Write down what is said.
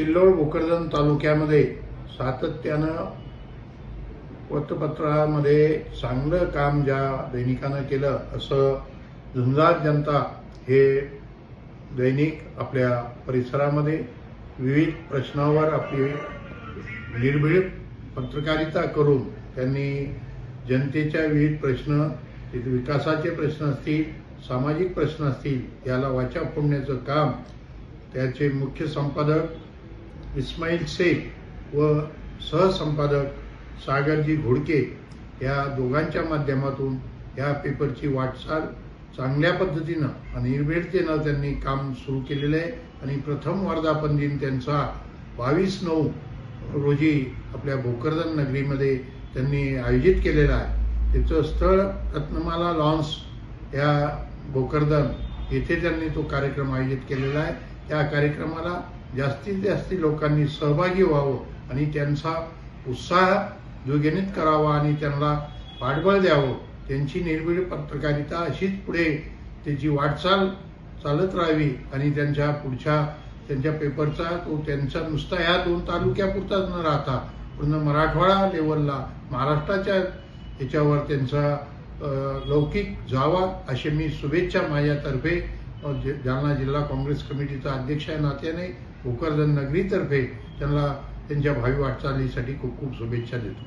सिल्लोड भोकरदन तालुक्यामध्ये सातत्यानं वृत्तपत्रामध्ये चांगलं काम ज्या दैनिकानं केलं असं झुंजार जनता हे दैनिक आपल्या परिसरामध्ये विविध प्रश्नावर आपली निर्भीड पत्रकारिता करून त्यांनी जनतेच्या विविध प्रश्न विकासाचे प्रश्न असतील सामाजिक प्रश्न असतील याला वाचा फोडण्याचं काम त्याचे मुख्य संपादक इस्माईल शेख व सहसंपादक सागरजी घोडके या दोघांच्या माध्यमातून या पेपरची वाटचाल चांगल्या पद्धतीनं आणि त्यांनी काम सुरू केलेलं आहे. आणि प्रथम वर्धापन दिन त्यांचा बावीस नऊ रोजी आपल्या भोकरदन नगरीमध्ये त्यांनी आयोजित केलेला आहे. त्याचं स्थळ रत्नमाला लॉन्स या भोकरदन येथे त्यांनी तो कार्यक्रम आयोजित केलेला आहे. त्या कार्यक्रमाला जास्तीत जास्त लोकांनी सहभागी व्हावं आणि त्यांचा उत्साह द्विगुणित करावा आणि त्यांना पाठबळ द्यावं. त्यांची निर्भीड पत्रकारिता अशीच पुढे त्याची वाटचाल चालत राहावी आणि त्यांच्या पुढच्या त्यांच्या पेपरचा तो त्यांचा नुसता ह्या दोन तालुक्यापुरताच न राहता पूर्ण मराठवाडा लेवलला महाराष्ट्राच्या याच्यावर त्यांचा लौकिक जावा असे मी शुभेच्छा माझ्यातर्फे जालना जिल्हा काँग्रेस कमिटीचा अध्यक्ष या नात्याने भोकरदन नगरीतर्फे त्यांना त्यांच्या भावी वाटचालीसाठी खूप खूप शुभेच्छा देतो.